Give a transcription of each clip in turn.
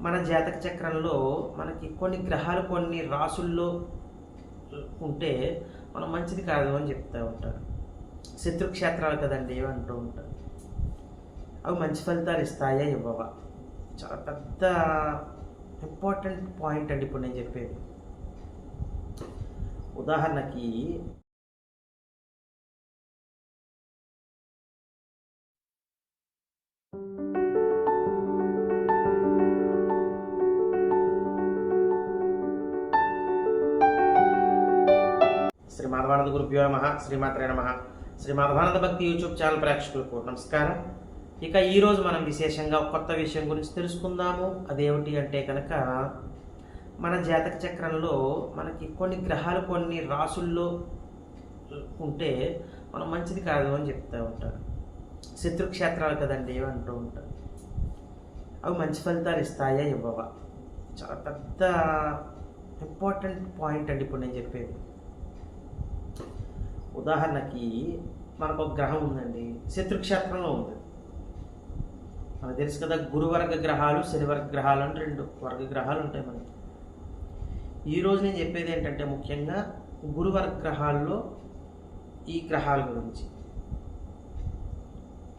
మన జాతక చక్రంలో మనకి కొన్ని గ్రహాలు కొన్ని రాసుల్లో ఉంటే మనం మంచిది కాదు అని చెప్తూ ఉంటారు. శత్రుక్షేత్రాలు కదండి అంటూ ఉంటారు. అవి మంచి ఫలితాలు ఇస్తాయా ఇవ్వవా? చాలా పెద్ద ఇంపార్టెంట్ పాయింట్ అండి ఇప్పుడు నేను చెప్పేది. ఉదాహరణకి శ్రీ మాధవానంద గురుభ్యో నమ శ్రీమాత్రే నమ. శ్రీ మాధవానంద భక్తి యూట్యూబ్ ఛానల్ ప్రేక్షకులకు నమస్కారం. ఇక ఈరోజు మనం విశేషంగా కొత్త విషయం గురించి తెలుసుకుందాము. అదేమిటి అంటే కనుక మన జాతక చక్రంలో మనకి కొన్ని గ్రహాలు కొన్ని రాసుల్లో ఉంటే మనం మంచిది కాదు అని చెప్తూ ఉంటారు. శత్రుక్షేత్రాలు కదండి అంటూ ఉంటారు. అవి మంచి ఫలితాలు ఇస్తాయా ఇవ్వవా? చాలా పెద్ద ఇంపార్టెంట్ పాయింట్ అండి ఇప్పుడు నేను చెప్పేది. ఉదాహరణకి మనకు ఒక గ్రహం ఉందండి. శత్రుక్షేత్రంలో ఉంది. మనకు తెలుసు కదా గురువర్గ గ్రహాలు శనివర్గ గ్రహాలు అని రెండు వర్గ గ్రహాలు ఉంటాయి మనకి. ఈరోజు నేను చెప్పేది ఏంటంటే ముఖ్యంగా గురువర్గ గ్రహాల్లో ఈ గ్రహాల గురించి.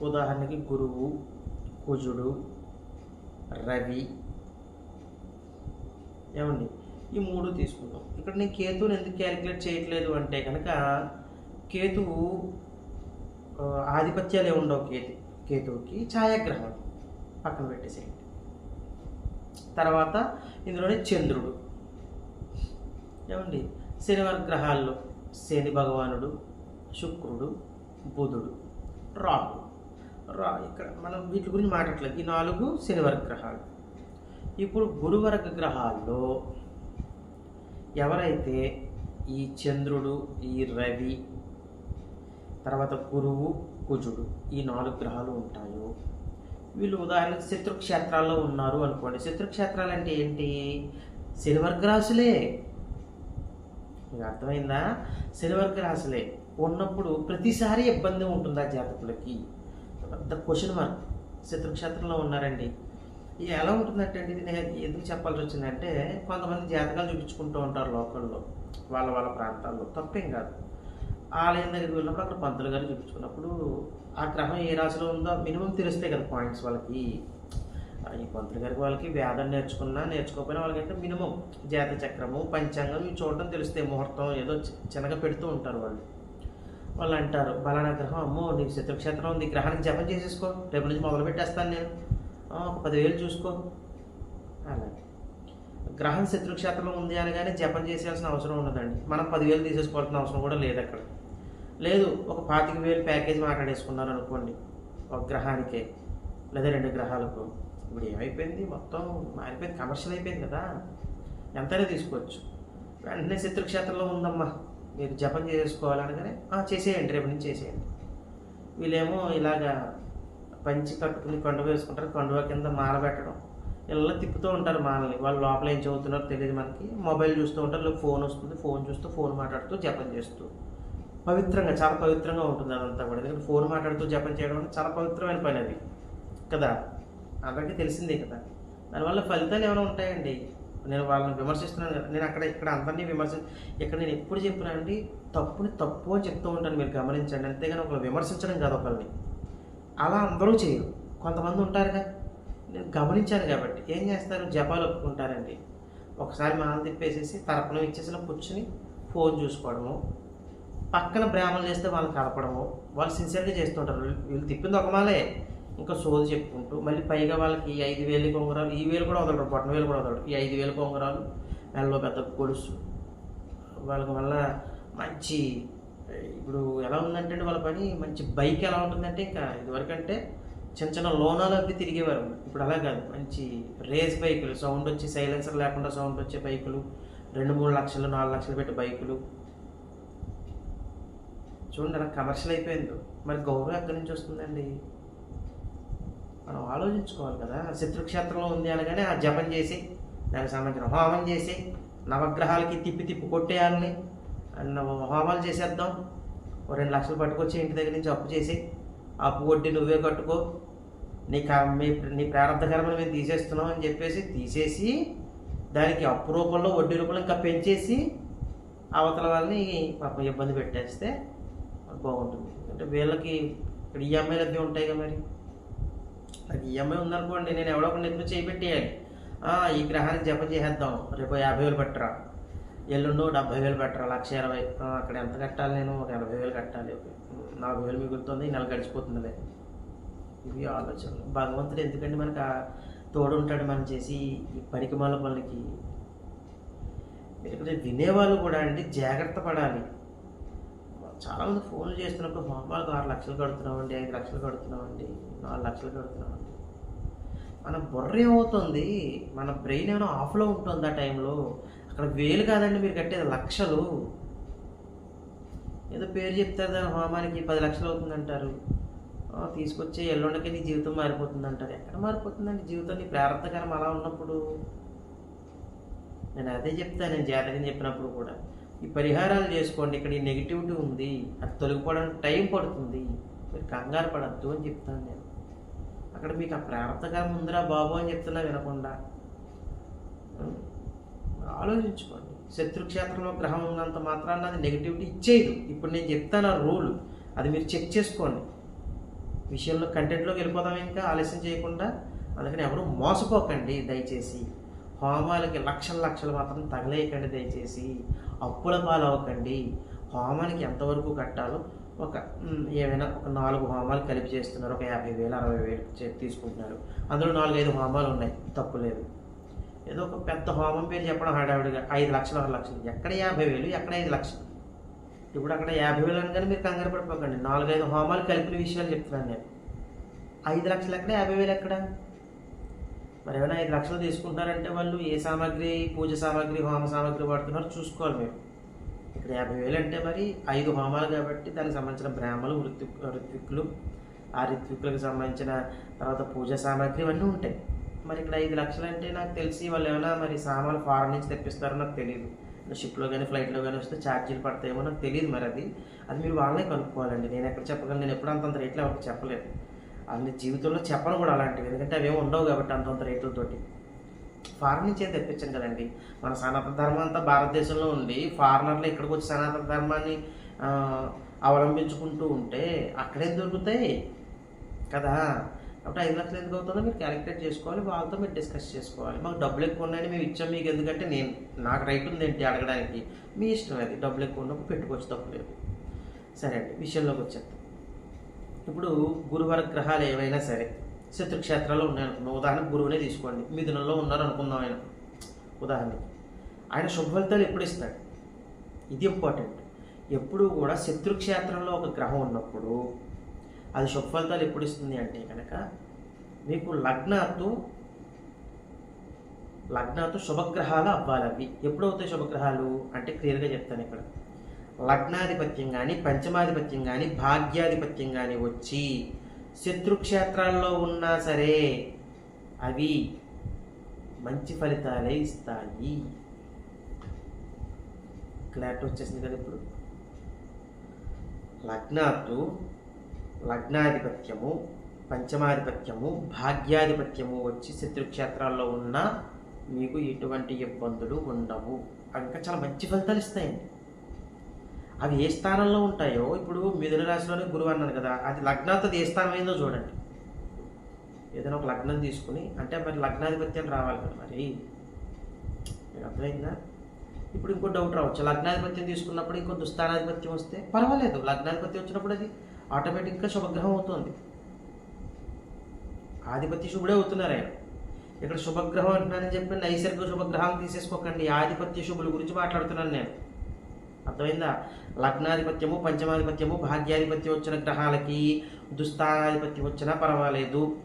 ఉదాహరణకి గురువు కుజుడు రవి ఏమండి? ఈ మూడు తీసుకుందాం ఇక్కడ నేను కేతువుని ఎందుకు క్యాలిక్యులేట్ చేయట్లేదు అంటే కనుక కేతువు ఆధిపత్యాలే ఆధిపత్యాలు ఉండవు కేతు కేతువుకి ఛాయాగ్రహం పక్కన పెట్టేసేయండి. తర్వాత ఇందులోనే చంద్రుడు. ఏమండి? శనివార గ్రహాల్లో శని భగవానుడు శుక్రుడు బుధుడు రాహు. రా ఇక్కడ మనం వీటి గురించి మాట్లాడలేదు ఈ నాలుగు శనివర్గ గ్రహాలు. ఇప్పుడు గురువర్గ గ్రహాల్లో ఎవరైతే ఈ చంద్రుడు ఈ రవి తర్వాత గురువు కుజుడు ఈ నాలుగు గ్రహాలు ఉంటాయో. వీళ్ళు ఉదాహరణకు శత్రుక్షేత్రాల్లో ఉన్నారు అనుకోండి. శత్రుక్షేత్రాలు అంటే ఏంటి? సిల్వర్ గ్రాసులే మీకు అర్థమైందా? సిల్వర్ గ్రాసులే ఉన్నప్పుడు ప్రతిసారి ఇబ్బంది ఉంటుందా జాతకులకి? పెద్ద క్వశ్చన్ మార్క్ శత్రుక్షేత్రంలో ఉన్నారండి. ఇది ఎలా ఉంటుందంటే అండి ఇది నేను ఎందుకు చెప్పాల్సి వచ్చిందంటే కొంతమంది జాతకాలు చూపించుకుంటూ ఉంటారు లోకల్లో వాళ్ళ వాళ్ళ ప్రాంతాల్లో. తప్పేం కాదు. ఆలయం దగ్గరికి వెళ్ళినప్పుడు అక్కడ పంతులు గారు చూపించుకున్నప్పుడు ఆ గ్రహం ఏ రాశిలో ఉందో మినిమం తెలుస్తాయి కదా పాయింట్స్ వాళ్ళకి. ఈ పంతులు గారికి వాళ్ళకి వేదం నేర్చుకున్నా నేర్చుకోకపోయినా వాళ్ళకంటే మినిమం జాత చక్రము పంచాంగం ఇవి చూడడం తెలుస్తాయి. ముహూర్తం ఏదో చిన్నగా పెడుతూ ఉంటారు వాళ్ళు. వాళ్ళు అంటారు బలానా గ్రహం అమ్మో నీకు శత్రుక్షేత్రం ఉంది ఈ గ్రహానికి జపం చేసేసుకో రేపు నుంచి మొదలు పెట్టేస్తాను నేను. ఒక పదివేలు చూసుకో. అలాగే గ్రహం శత్రుక్షేత్రంలో ఉంది అనగానే జపం చేసేయాల్సిన అవసరం ఉండదండి. మనం పదివేలు తీసేసుకోవాల్సిన అవసరం కూడా లేదు అక్కడ. లేదు ఒక పాతిక వేలు ప్యాకేజ్ మాట్లాడేసుకున్నారు అనుకోండి. ఒక గ్రహానికే లేదా రెండు గ్రహాలకు. ఇప్పుడు ఏమైపోయింది? మొత్తం మారిపోయింది కమర్షియల్ అయిపోయింది కదా. ఎంతైనా తీసుకోవచ్చు. వెంటనే శత్రుక్షేత్రంలో ఉందమ్మా. మీరు జపం చేసుకోవాలనగానే అనగానే చేసేయండి రేపు నుంచి చేసేయండి. వీళ్ళేమో ఇలాగా పంచి కట్టుకుని కండువ వేసుకుంటారు కండువ కింద మాల పెట్టడం. ఇలా తిప్పుతూ ఉంటారు మాలని. వాళ్ళు లోపల ఏం చదువుతున్నారో తెలియదు మనకి. మొబైల్ చూస్తూ ఉంటారు ఫోన్ వస్తుంది ఫోన్ చూస్తూ ఫోన్ మాట్లాడుతూ జపం చేస్తూ. పవిత్రంగా చాలా పవిత్రంగా ఉంటుంది అదంతా కూడా. ఎందుకంటే ఫోన్ మాట్లాడుతూ జపం చేయడం అంటే చాలా పవిత్రమైన పని అది. కదా? అందరికీ తెలిసిందే కదా. దానివల్ల ఫలితాలు ఏమైనా ఉంటాయండి? నేను వాళ్ళని విమర్శిస్తున్నాను కదా. నేను అక్కడ ఇక్కడ అందరినీ విమర్శ ఇక్కడ నేను ఎప్పుడు చెప్పినానండి తప్పుని తప్పు అని చెప్తూ ఉంటాను మీరు గమనించండి. అంతేగాని ఒకళ్ళు విమర్శించడం కాదు ఒకళ్ళని. అలా అందరూ చేయరు. కొంతమంది ఉంటారుగా. నేను గమనించాను కాబట్టి. ఏం చేస్తారు? జపాలు ఒప్పుకుంటారండి. ఒకసారి మాల తిప్పేసేసి తరపున ఇచ్చేసిన కూర్చుని ఫోన్ చూసుకోవడము. పక్కన బ్రాహ్మణులు చేస్తే వాళ్ళు కలపడము. వాళ్ళు సిన్సియర్గా చేస్తుంటారు. వీళ్ళు- తిప్పింది ఒక మాలే. ఇంకా సోది చెప్పుకుంటూ మళ్ళీ పైగా వాళ్ళకి ఐదు వేలు కొంగరాలు ఈ వేలు కూడా వదలరు బొట్టన వేలు కూడా వదలరు. ఈ ఐదు వేలు కొంగరాలు మెల్లో పెద్ద గొలుసు. వాళ్ళకి మళ్ళా మంచి ఇప్పుడు ఎలా ఉందంటే వాళ్ళ పని? మంచి బైక్ ఎలా ఉంటుందంటే ఇంకా ఇదివరకంటే చిన్న చిన్న లోనాలు అవి తిరిగేవారు. ఇప్పుడు అలా కాదు. మంచి రేస్ బైకులు. సౌండ్ వచ్చి సైలెన్సర్ లేకుండా సౌండ్ వచ్చే బైకులు. రెండు మూడు లక్షలు నాలుగు లక్షలు పెట్టి బైకులు. చూడండి అలా కమర్షియల్ అయిపోయింది. మరి గౌరవం ఎక్కడి నుంచి వస్తుందండి? మనం ఆలోచించుకోవాలి కదా. శత్రుక్షేత్రంలో ఉంది అనగానే ఆ జపం చేసి దానికి సంబంధించిన హోమం చేసి నవగ్రహాలకి తిప్పి తిప్పి కొట్టేయాలని అండ్ హోమాలు చేసేద్దాం. ఓ రెండు లక్షలు పట్టుకొచ్చి ఇంటి దగ్గర నుంచి అప్పు చేసి అప్పు వడ్డీ నువ్వే కట్టుకో. నీ కా- మీ నీ ప్రారంభ కర్మను మేము తీసేస్తున్నాం అని చెప్పేసి తీసేసి దానికి అప్పు రూపంలో వడ్డీ రూపంలో ఇంకా పెంచేసి అవతల వాళ్ళని పాపం ఇబ్బంది పెట్టేస్తే బాగుంటుంది. అంటే వీళ్ళకి ఇక్కడ ఈఎంఐలు అవి ఉంటాయి కదా మరి. నాకు ఈఎంఐ ఉందనుకోండి నేను ఎవడో ఒకటి ఎదురు చేపెట్టేయాలి ఈ గ్రహానికి జపం చేసేద్దాం. రేపు యాభై వేలు పెట్టరా. ఎల్లుండో డెబ్బై వేలు పెట్టరా లక్ష ఇరవై. అక్కడ ఎంత కట్టాలి నేను? ఒక ఎనభై వేలు కట్టాలి. నాలుగు వేలు మిగులుతుంది ఈ నెల గడిచిపోతుందిలే. ఇవి ఆలోచనలు. భగవంతుడు ఎందుకంటే మనకు తోడు ఉంటాడు మనం చేసి ఈ పనికిమాల పనులకి? మీరు వినేవాళ్ళు కూడా అండి జాగ్రత్త పడాలి. చాలామంది ఫోన్లు చేస్తున్నప్పుడు హోమాలకు ఆరు లక్షలు కడుతున్నామండి ఐదు లక్షలు కడుతున్నామండి నాలుగు లక్షలు కడుతున్నామండి. మన బుర్ర ఏమవుతుంది? మన బ్రెయిన్ ఏమైనా ఆఫ్లో ఉంటుంది ఆ టైంలో? అక్కడ వేలు కాదండి మీరు కట్టేది లక్షలు. ఏదో పేరు చెప్తారు దాని హోమానికి పది లక్షలు అవుతుందంటారు. తీసుకొచ్చే తీసుకొచ్చి ఎల్లుండకి నీ జీవితం మారిపోతుంది అంటారు ఎక్కడ మారిపోతుందండి జీవితం? నీ ప్రారంభకరం అలా ఉన్నప్పుడు. నేను అదే చెప్తాను నేను జాతకం చెప్పినప్పుడు కూడా. ఈ పరిహారాలు చేసుకోండి. ఇక్కడ ఈ నెగిటివిటీ ఉంది. అది తొలగిపోవడానికి టైం పడుతుంది. మీరు కంగారు పడద్దు అని చెప్తాను నేను. అక్కడ మీకు ఆ ప్రారంభకరం ఉందిరా బాబు అని చెప్తున్నా వినకుండా. ఆలోచించుకోండి. శత్రుక్షేత్రంలో గ్రహం ఉన్నంత మాత్రాన అది నెగిటివిటీ ఇచ్చేయదు. ఇప్పుడు నేను చెప్తాను ఆ రూల్ అది మీరు చెక్ చేసుకోండి. విషయంలో కంటెంట్లోకి వెళ్ళిపోదాం ఇంకా. ఆలస్యం చేయకుండా. అందుకని ఎవరు మోసపోకండి దయచేసి. హోమాలకి లక్షల లక్షలు మాత్రం తగలేయకండి దయచేసి. అప్పుల పాలవ్వకండి. హోమానికి ఎంతవరకు కట్టాలో ఒక ఏమైనా ఒక నాలుగు హోమాలు కలిపి చేస్తున్నారు. ఒక యాభై వేలు అరవై వేలు చే- తీసుకుంటున్నారు. అందులో నాలుగైదు హోమాలు ఉన్నాయి. తప్పు లేదు. ఏదో ఒక పెద్ద హోమం పేరు చెప్పడం హడావిడిగా. ఐదు లక్షలు ఆరు లక్షలు. ఎక్కడ యాభై వేలు ఎక్కడ ఐదు లక్షలు? ఇప్పుడు అక్కడ యాభై వేలు అనగానే మీరు కంగారు పడిపోకండి. నాలుగైదు హోమాలు కలిపిన విషయాలు చెప్తున్నాను నేను. ఐదు లక్షలు ఎక్కడ యాభై వేలు ఎక్కడ? మరి ఏమైనా ఐదు లక్షలు తీసుకుంటారంటే వాళ్ళు ఏ సామాగ్రి పూజ సామాగ్రి హోమ సామాగ్రి వాడుతున్నారో చూసుకోవాలి మేము ఇక్కడ యాభై వేలు అంటే మరి ఐదు హోమాలు కాబట్టి దానికి సంబంధించిన బ్రాహ్మలు వృత్తి ఋత్విక్కులు ఆ ఋత్విక్కులకు సంబంధించిన తర్వాత పూజ సామాగ్రి ఇవన్నీ ఉంటాయి. మరి ఇక్కడ ఐదు లక్షలు అంటే నాకు తెలిసి వాళ్ళు ఏమైనా మరి సామాన్లు ఫారెన్ నుంచి తెప్పిస్తారో నాకు తెలియదు. షిప్లో కానీ ఫ్లైట్లో కానీ వస్తే ఛార్జీలు పడతాయేమో నాకు తెలియదు మరి అది. అది మీరు వాళ్ళనే కనుక్కోవాలండి. నేను ఎక్కడ చెప్పగలను? నేను ఎప్పుడు అంతంత రేట్లు ఎవరికి చెప్పలేదు అన్ని జీవితంలో చెప్పను కూడా అలాంటివి. ఎందుకంటే అవేమి ఉండవు కాబట్టి అంతంత రేట్లతోటి. ఫారెన్ నుంచి ఏం తెప్పించాం కదండి. మన సనాతన ధర్మం అంతా భారతదేశంలో ఉండి ఫారినర్లు ఇక్కడికి వచ్చి సనాతన ధర్మాన్ని అవలంబించుకుంటూ ఉంటే అక్కడేం దొరుకుతాయి. కదా? కాబట్టి ఐదు లక్షలు ఎందుకు అవుతుందో మీరు క్యాలిక్యులేట్ చేసుకోవాలి. వాళ్ళతో మీరు డిస్కస్ చేసుకోవాలి. మాకు డబ్బులు ఎక్కువ ఉన్నాయని మేము ఇచ్చాం మీకు ఎందుకంటే నేను నాకు రైట్ ఉంది ఏంటి అడగడానికి? మీ ఇష్టం అది. డబ్బులు ఎక్కువ ఉన్నప్పుడు పెట్టుకోవచ్చు తప్పలేదు సరే అండి. విషయంలోకి వచ్చేద్దాం. ఇప్పుడు గురువార గ్రహాలు ఏవైనా సరే శత్రుక్షేత్రాల్లో ఉన్నాయనుకున్నాం ఉదాహరణ గురువునే తీసుకోండి. మిథునంలో ఉన్నారు అనుకుందాం ఆయన. ఉదాహరణకి ఆయన శుభఫలితాలు ఎప్పుడు ఇస్తాడు? ఇది ఇంపార్టెంట్ ఎప్పుడు కూడా శత్రుక్షేత్రంలో ఒక గ్రహం ఉన్నప్పుడు అది శుభఫలితాలు ఎప్పుడు ఇస్తుంది అంటే కనుక మీకు లగ్నాత్తు లగ్నాత్తు శుభగ్రహాలు అవ్వాలి అవి. ఎప్పుడవుతాయి శుభగ్రహాలు? అంటే క్లియర్గా చెప్తాను ఇక్కడ. లగ్నాధిపత్యం కానీ పంచమాధిపత్యం కానీ భాగ్యాధిపత్యం కానీ వచ్చి శత్రుక్షేత్రాల్లో ఉన్నా సరే అవి మంచి ఫలితాలే ఇస్తాయి. క్లారిటీ వచ్చేసింది కదా ఇప్పుడు. లగ్నాత్తు లగ్నాధిపత్యము పంచమాధిపత్యము భాగ్యాధిపత్యము వచ్చి శత్రుక్షేత్రాల్లో ఉన్న మీకు ఎటువంటి ఇబ్బందులు ఉండవు. అవి ఇంకా చాలా మంచి ఫలితాలు ఇస్తాయండి. అవి ఏ స్థానంలో ఉంటాయో ఇప్పుడు మిథున రాశిలోనే గురువు అన్నాను కదా అది లగ్నాధిపతి ఏ స్థానం అయిందో చూడండి. ఏదైనా ఒక లగ్నం తీసుకుని అంటే మరి లగ్నాధిపత్యం రావాలి కదా మరి. మీకు అర్థమైందా? ఇప్పుడు ఇంకో డౌట్ రావచ్చు. లగ్నాధిపత్యం తీసుకున్నప్పుడు ఇంకో దుస్థానాధిపత్యం వస్తే పర్వాలేదు. లగ్నాధిపత్యం వచ్చినప్పుడు అది ఆటోమేటిక్గా శుభగ్రహం అవుతుంది. ఆధిపత్య శుభుడే అవుతున్నారు ఆయన. ఇక్కడ శుభగ్రహం అంటున్నానని చెప్పి నైసర్గిక శుభగ్రహాలు తీసేసుకోకండి. ఆధిపత్య శుభుల గురించి మాట్లాడుతున్నాను నేను. అర్థమైందా? లగ్నాధిపత్యము పంచమాధిపత్యము భాగ్యాధిపత్యం వచ్చిన గ్రహాలకి దుస్థానాధిపత్యం వచ్చినా పర్వాలేదు.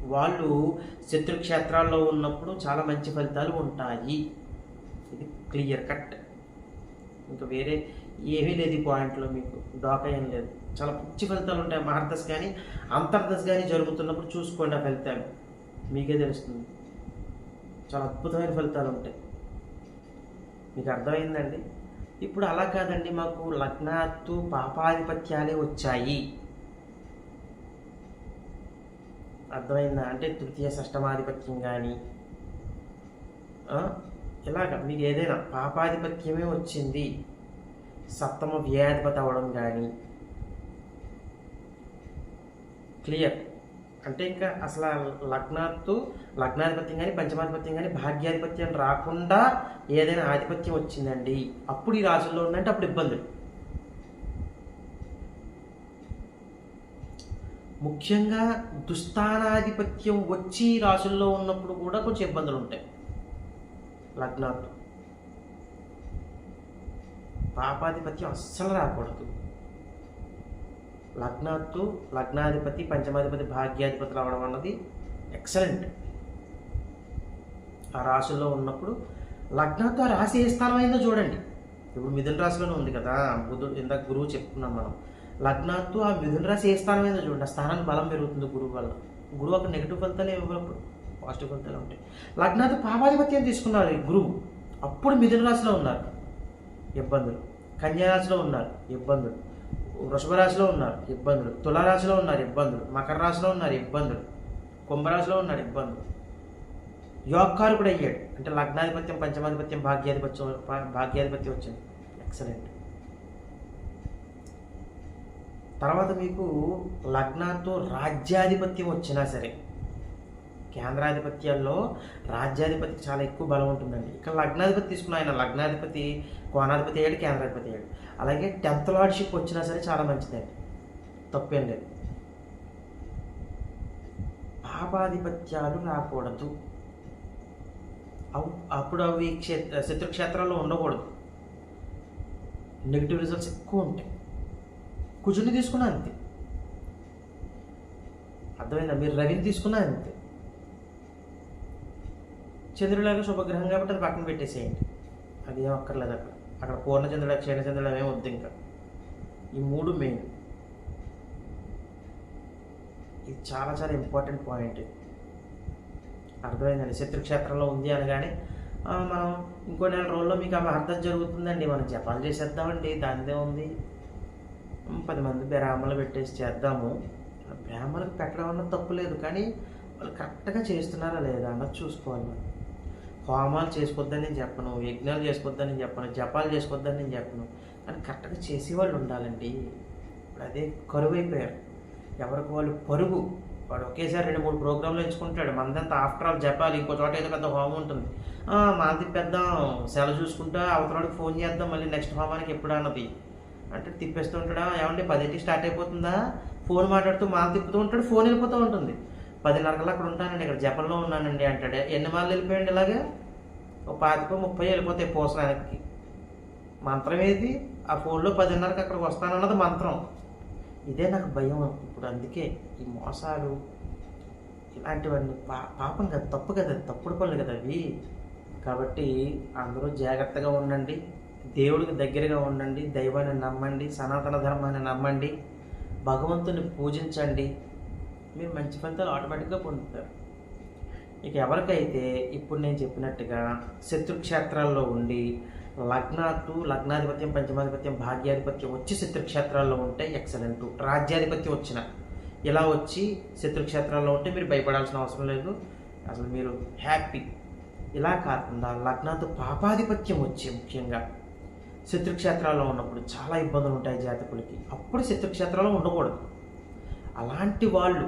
వాళ్ళు శత్రుక్షేత్రాల్లో ఉన్నప్పుడు చాలా మంచి ఫలితాలు ఉంటాయి. ఇది క్లియర్ కట్. ఇంకా వేరే ఏమీ లేదు ఈ పాయింట్లో మీకు. డోకా ఏం లేదు. చాలా మంచి ఫలితాలు ఉంటాయి. మహర్దశ కానీ అంతర్దశ కానీ జరుగుతున్నప్పుడు చూసుకోండి ఆ ఫలితాలు. మీకే తెలుస్తుంది. చాలా అద్భుతమైన ఫలితాలు ఉంటాయి. మీకు అర్థమైందండి? ఇప్పుడు అలా కాదండి మాకు లగ్నాత్తు పాపాధిపత్యాలే వచ్చాయి. అర్థమైందా? అంటే తృతీయ షష్టమాధిపత్యం కానీ ఇలాగ మీకు ఏదైనా పాపాధిపత్యమే వచ్చింది సప్తమ వ్యాధిపతి అవ్వడం కానీ క్లియర్. అంటే ఇంకా అసలు లగ్నాత్తు లగ్నాధిపత్యం కానీ పంచమాధిపత్యం కానీ భాగ్యాధిపత్యం రాకుండా ఏదైనా ఆధిపత్యం వచ్చిందండి. అప్పుడు ఈ రాశుల్లో ఉందంటే అప్పుడు ఇబ్బందులు. ముఖ్యంగా దుస్థానాధిపత్యం వచ్చి ఈ రాశుల్లో ఉన్నప్పుడు కూడా కొంచెం ఇబ్బందులు ఉంటాయి. లగ్నాత్తు. పాపాధిపత్యం అస్సలు రాకూడదు. లగ్నాత్తు లగ్నాధిపతి పంచమాధిపతి భాగ్యాధిపతి రావడం అన్నది ఎక్సలెంట్. ఆ రాశిలో ఉన్నప్పుడు లగ్నాత్తు ఆ రాశి ఏ స్థానం అయిందో చూడండి. ఇప్పుడు మిథున రాశిలోనే ఉంది కదా బుధుడు ఇందాక గురువు చెప్పుకున్నాం మనం. లగ్నాత్తు ఆ మిథున రాశి ఏ స్థానం అయిందో చూడండి ఆ స్థానానికి బలం పెరుగుతుంది గురువు వల్ల. గురువు అక్కడ నెగిటివ్ ఫలితాలు ఇవ్వనప్పుడు పాజిటివ్ ఫలితాలు ఉంటాయి. లగ్నాత్తు పాపాధిపత్యం తీసుకున్నారు గురువు. అప్పుడు మిథున రాశిలో ఉన్నారు ఇబ్బందులు. కన్యారాశిలో ఉన్నారు ఇబ్బందులు. వృషభ రాశిలో ఉన్నారు ఇబ్బందులు. తులారాశిలో ఉన్నారు ఇబ్బందులు. మకర రాశిలో ఉన్నారు ఇబ్బందులు. కుంభరాశిలో ఉన్నారు ఇబ్బందులు. యోగకారు కూడా అయ్యాడు. అంటే లగ్నాధిపత్యం పంచమాధిపత్యం భాగ్యాధిపత్యం భాగ్యాధిపత్యం వచ్చింది. ఎక్సలెంట్ తర్వాత మీకు లగ్నంతో రాజ్యాధిపత్యం వచ్చినా సరే కేంద్రాధిపత్యాల్లో రాజ్యాధిపతికి చాలా ఎక్కువ బలం ఉంటుందండి. ఇక్కడ లగ్నాధిపతి తీసుకున్న ఆయన లగ్నాధిపతి కోణాధిపతి అయ్యాడు కేంద్రాధిపతి అయ్యాడు. అలాగే టెన్త్ లార్డ్షిప్ వచ్చినా సరే చాలా మంచిదండి తప్పేం లేదు పాపాధిపత్యాలు రాకూడదు. అప్పుడు అవి క్షేత్ర శత్రుక్షేత్రాల్లో ఉండకూడదు. నెగిటివ్ రిజల్ట్స్ ఎక్కువ ఉంటాయి. కుజుని తీసుకున్నా అంతే. అర్థమైందా? మీరు రవిని తీసుకున్నా అంతే. చంద్రులాగా శుభగ్రహం కాబట్టి అది పక్కన పెట్టేసేయండి. అది ఏం అక్కర్లేదు అక్కడ. అక్కడ పూర్ణచంద్రుడు క్షీణచంద్రుడు అనే వద్దు ఇంకా. ఈ మూడు మెయిన్ ఇది చాలా చాలా ఇంపార్టెంట్ పాయింట్ అర్థమైందండి. శత్రుక్షేత్రంలో ఉంది అనగానే మనం ఇంకో నెల రోజుల్లో మీకు అవి అర్థం జరుగుతుందండి. మనం జపాలు చేసేద్దామండి. దానిదే ఉంది. పది మంది బ్రాహ్మణులు పెట్టేసి చేద్దాము. బ్రాహ్మణులకు పెట్టడం అన్నది తప్పు లేదు. కానీ వాళ్ళు కరెక్ట్గా చేస్తున్నారా లేదా అన్నది చూసుకోవాలి మనం. హోమాలు చేసుకోవద్దని నేను చెప్పను యజ్ఞాలు చేసుకోవద్దని నేను చెప్పను జపాలు చేసుకోవద్దని నేను చెప్పను. కానీ కరెక్ట్గా చేసేవాళ్ళు ఉండాలండి. ఇప్పుడు అదే కరువు అయిపోయారు ఎవరికి వాళ్ళు పరుగు. వాడు ఒకేసారి రెండు మూడు ప్రోగ్రాంలు ఎంచుకుంటాడు. మనదంతా ఆఫ్టర్ ఆల్ జపాలి ఇంకో చోట ఏదో పెద్ద హోమం ఉంటుంది. మాది తిప్పేద్దాం సెలవు చూసుకుంటా అవతలవాడికి ఫోన్ చేద్దాం మళ్ళీ నెక్స్ట్ హోమానికి ఎప్పుడు అన్నది. అంటే తిప్పేస్తూ ఉంటాడా? ఏమంటే పదింటికి స్టార్ట్ అయిపోతుందా? ఫోన్ మాట్లాడుతూ మాది తిప్పుతూ ఉంటాడు ఫోన్ వెళ్ళిపోతూ ఉంటుంది. పదిన్నరకల్లా అక్కడ ఉంటానండి ఇక్కడ జపంలో ఉన్నానండి అంటాడు. ఎన్ని మార్లు వెళ్ళిపోయండి ఇలాగే? ఒక పాతికో ముప్పై వెళ్ళిపోతాయి పోసడానికి మంత్రం ఏది? ఆ ఫోన్లో పదిన్నరకు అక్కడికి వస్తానన్నది మంత్రం. ఇదే నాకు భయం ఇప్పుడు అందుకే ఈ మోసాలు ఇలాంటివన్నీ పా పాపం కదా తప్పు కదా తప్పుడు పనులు కదా అవి. కాబట్టి అందరూ జాగ్రత్తగా ఉండండి దేవుడికి దగ్గరగా ఉండండి దైవాన్ని నమ్మండి సనాతన ధర్మాన్ని నమ్మండి భగవంతుని పూజించండి. మీరు మంచి ఫలితాలు ఆటోమేటిక్గా పొందుతారు. ఇక ఎవరికైతే ఇప్పుడు నేను చెప్పినట్టుగా శత్రుక్షేత్రాల్లో ఉండి లగ్నాతు లగ్నాధిపత్యం పంచమాధిపత్యం భాగ్యాధిపత్యం వచ్చి శత్రుక్షేత్రాల్లో ఉంటే ఎక్సలెంట్ రాజ్యాధిపత్యం వచ్చిన ఇలా వచ్చి శత్రుక్షేత్రాల్లో ఉంటే మీరు భయపడాల్సిన అవసరం లేదు. అసలు మీరు హ్యాపీ ఇలా కాకుండా లగ్నాతు పాపాధిపత్యం వచ్చి ముఖ్యంగా శత్రుక్షేత్రాల్లో ఉన్నప్పుడు చాలా ఇబ్బందులు ఉంటాయి జాతకులకి. అప్పుడు శత్రుక్షేత్రాల్లో ఉండకూడదు. అలాంటి వాళ్ళు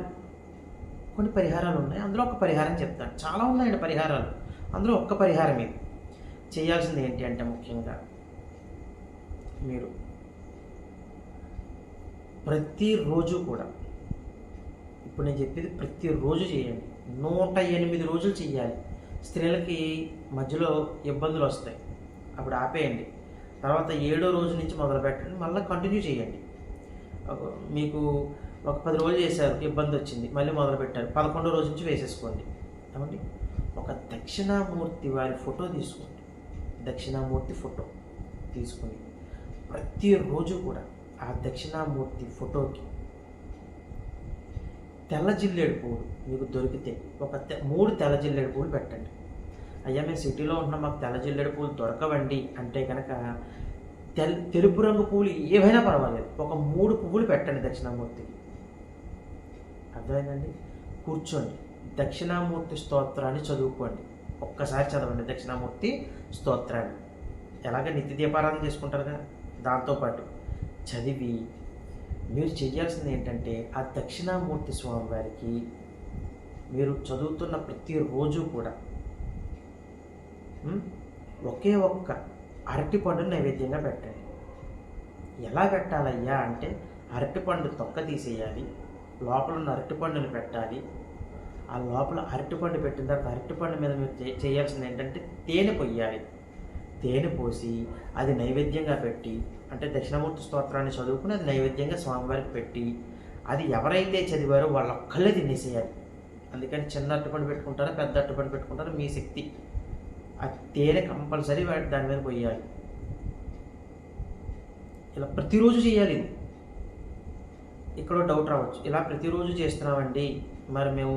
కొన్ని పరిహారాలు ఉన్నాయి. అందులో ఒక పరిహారం చెప్తాను. చాలా ఉన్నాయండి పరిహారాలు. అందులో ఒక్క పరిహారం ఇది. చేయాల్సింది ఏంటి అంటే ముఖ్యంగా మీరు ప్రతిరోజు కూడా ఇప్పుడు నేను చెప్పేది ప్రతిరోజు చేయండి. నూట ఎనిమిది రోజులు చేయాలి. స్త్రీలకి మధ్యలో ఇబ్బందులు వస్తాయి. అప్పుడు ఆపేయండి. తర్వాత ఏడో రోజు నుంచి మొదలు పెట్టండి మళ్ళీ కంటిన్యూ చేయండి. మీకు ఒక పది రోజులు చేశారు ఇబ్బంది వచ్చింది. మళ్ళీ మొదలు పెట్టారు. పదకొండో రోజు నుంచి వేసేసుకోండి. ఏమండి? ఒక దక్షిణామూర్తి వారి ఫోటో తీసుకోండి. దక్షిణామూర్తి ఫోటో తీసుకుని ప్రతిరోజు కూడా ఆ దక్షిణామూర్తి ఫోటోకి తెల్ల జిల్లేడు పువ్వులు మీకు దొరికితే ఒక తె- మూడు తెల్ల జిల్లేడు పువ్వులు పెట్టండి. అయ్యా మేము సిటీలో ఉంటున్నాం మాకు తెల్ల జిల్లేడు పువ్వులు దొరకవండి అంటే కనుక తెల్ తెలుపు రంగు పువ్వులు ఏవైనా పర్వాలేదు. ఒక మూడు పువ్వులు పెట్టండి దక్షిణామూర్తికి. అర్థమైందండి? కూర్చోండి. దక్షిణామూర్తి స్తోత్రాన్ని చదువుకోండి. ఒక్కసారి చదవండి దక్షిణామూర్తి స్తోత్రాన్ని. ఎలాగ నిత్య దీపారాధన చేసుకుంటారుగా? దాంతోపాటు చదివి మీరు చేయాల్సింది ఏంటంటే ఆ దక్షిణామూర్తి స్వామి వారికి మీరు చదువుతున్న ప్రతిరోజు కూడా ఒకే ఒక్క అరటిపండు నైవేద్యంగా పెట్టండి. ఎలా పెట్టాలయ్యా అంటే అరటిపండు తొక్క తీసేయాలి. లోపల ఉన్న అరటిపండుని పెట్టాలి. ఆ లోపల అరటిపండు పెట్టిన తర్వాత అరటిపండు మీద మీరు చేయాల్సింది ఏంటంటే తేనె పొయ్యాలి. తేనె పోసి అది నైవేద్యంగా పెట్టి అంటే దక్షిణమూర్తి స్తోత్రాన్ని చదువుకుని అది నైవేద్యంగా స్వామివారికి పెట్టి అది ఎవరైతే చదివారో వాళ్ళ ఒక్కళ్ళే తినేసేయాలి. అందుకని చిన్న అట్టుపండు పెట్టుకుంటారో పెద్ద అట్టుపండు పెట్టుకుంటారో మీ శక్తి. ఆ తేనె కంపల్సరీ వాటి దాని మీద పోయాలి. ఇలా ప్రతిరోజు చేయాలి ఇది. ఇక్కడ డౌట్ రావచ్చు. ఇలా ప్రతిరోజు చేస్తున్నామండి. మరి మేము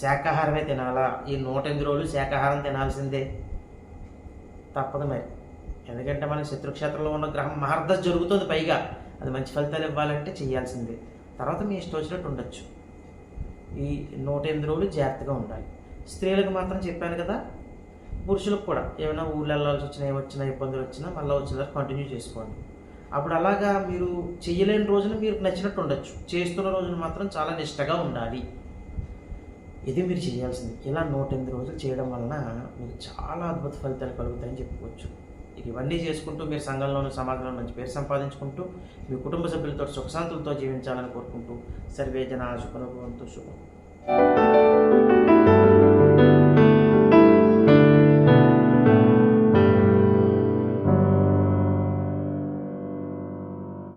శాకాహారమే తినాలా? ఈ నూట ఎనిమిది రోజులు శాకాహారం తినాల్సిందే. తప్పదు మరి. ఎందుకంటే మన శత్రుక్షేత్రంలో ఉన్న గ్రహం మార్ద జరుగుతుంది పైగా. అది మంచి ఫలితాలు ఇవ్వాలంటే చేయాల్సిందే. తర్వాత మీ ఇష్టం వచ్చినట్టు ఉండొచ్చు. ఈ నూట ఎనిమిది రోజులు జాగ్రత్తగా ఉండాలి. స్త్రీలకు మాత్రం చెప్పాను కదా. పురుషులకు కూడా ఏమైనా ఊళ్ళు వెళ్ళాల్సి వచ్చినా ఏమొచ్చినా ఇబ్బందులు వచ్చినా మళ్ళీ వచ్చిన కంటిన్యూ చేసుకోండి. అప్పుడు అలాగా మీరు చేయలేని రోజున మీరు నచ్చినట్టు ఉండొచ్చు. చేస్తున్న రోజున మాత్రం చాలా నిష్టగా ఉండాలి. ఇది మీరు చేయాల్సింది. ఇలా నూట ఎనిమిది రోజులు చేయడం వలన మీకు చాలా అద్భుత ఫలితాలు కలుగుతాయని చెప్పుకోవచ్చు. ఇది ఇవన్నీ చేసుకుంటూ మీరు సంఘంలోని సమాజంలో మంచి పేరు సంపాదించుకుంటూ మీ కుటుంబ సభ్యులతో సుఖశాంతులతో జీవించాలని కోరుకుంటూ సర్వే జన శుభనుభవంతో శుభం